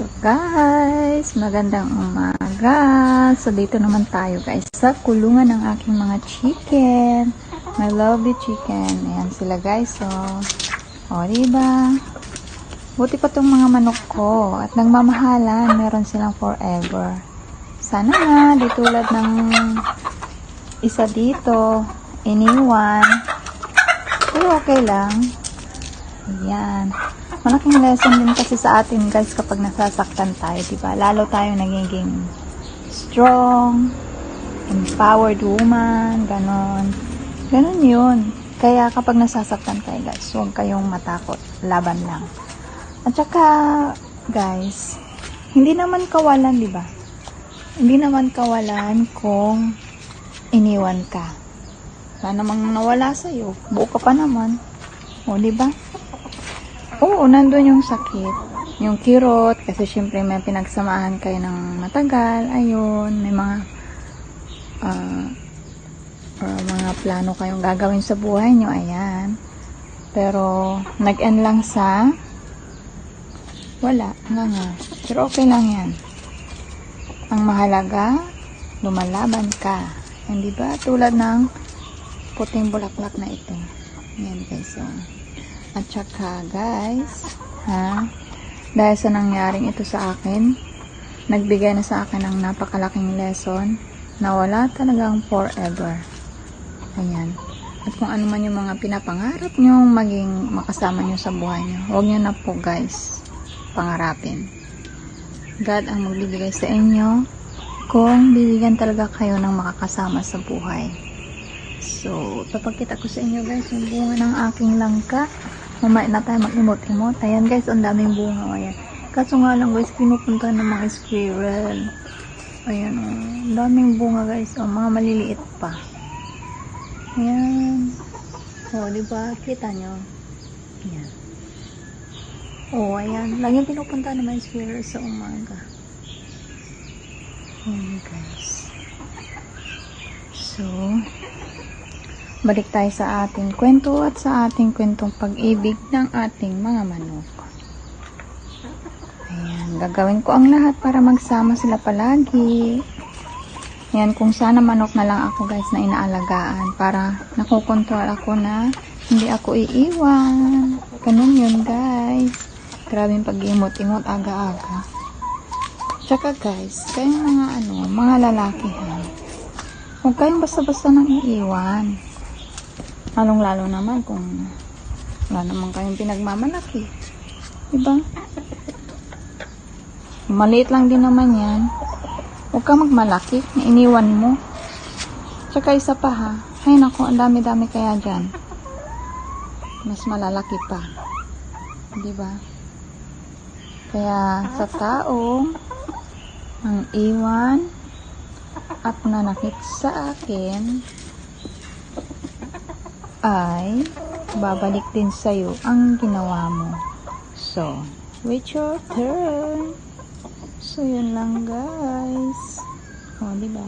So guys, magandang umaga. So dito naman tayo guys sa kulungan ng aking mga chicken. My lovely chicken. Ayan sila guys. So, o diba? Buti pa tong mga manok ko. At nagmamahalan, meron silang forever. Sana nga, di tulad ng isa dito, iniwan. Pero okay lang. Ayan. Malaking lesson din kasi sa atin guys kapag nasasaktan tayo, di ba? Lalo tayo nagiging strong, empowered woman, ganon. Ganon yun. Kaya kapag nasasaktan tayo guys, huwag kayong matakot. Laban lang. At saka, guys, hindi naman kawalan, di ba? Hindi naman kawalan kung iniwan ka. Wala namang nawala sa'yo. Buo ka pa naman. O, di ba? Oo, nandun yung sakit. Yung kirot, kasi syempre may pinagsamahan kayo ng matagal. Ayun, may mga ah, ah, mga plano kayong gagawin sa buhay nyo. Ayan. Pero, nag-end lang sa wala, nga nga. Pero okay lang yan. Ang mahalaga, lumalaban ka. Hindi ba? Tulad ng puting bulaklak na ito. Yan guys. So. At saka guys, ha? Dahil sa nangyaring ito sa akin, nagbigay na sa akin ng napakalaking lesson na wala talagang forever. Ayan. At kung ano man yung mga pinapangarap nyo maging makasama nyo sa buhay nyo, huwag nyo na po guys pangarapin. God ang magbibigay sa inyo kung bibigyan talaga kayo ng makakasama sa buhay. So, papakita ko sa inyo guys yung bunga ng aking langka. Mamaya na tayo mag-imot-imot. Ayan guys, ang daming bunga. Ayan. Kaso nga lang guys, pinupunta ng mga squirrel. Ayan, oh. ang daming bunga guys. Oh, mga maliliit pa. Ayan. Oh, di ba? Kita nyo? Ayan. Oh, ayan. Laging pinupunta naman yung squirrel sa umaga. Ayan guys. So, balik tayo sa ating kwento at sa ating kwentong pag-ibig ng ating mga manok. Ayan, gagawin ko ang lahat para magsama sila palagi. Ayan, kung sana manok na lang ako guys na inaalagaan para nakokontrol ako na hindi ako iiwan. Ganun yun guys. Grabe yung pag-imot-imot aga-aga. Tsaka guys, kayong mga ano, mga lalaki ha. Huwag kayong basta-basta nang iiwan. Lalong-lalo naman kung wala naman kayong pinagmamalaki. Diba? Maliit lang din naman yan. Huwag ka magmalaki. Iniwan mo. Tsaka isa pa ha. Ay nako, ang dami-dami kaya dyan. Mas malalaki pa. Diba? Kaya sa tao ang iwan at nanakit sa akin ay babalik din sa'yo ang ginawa mo. So, wait your turn. So, yun lang guys. O, di ba?